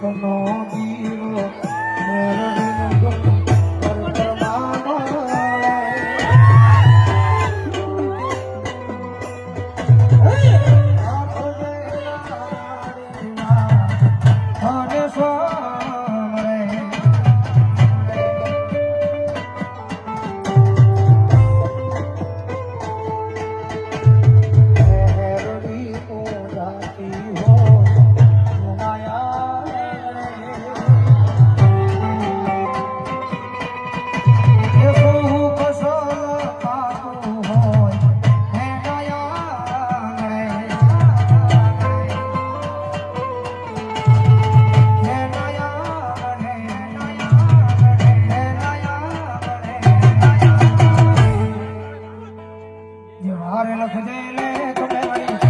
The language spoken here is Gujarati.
from all evil. ખુદે ને ખબર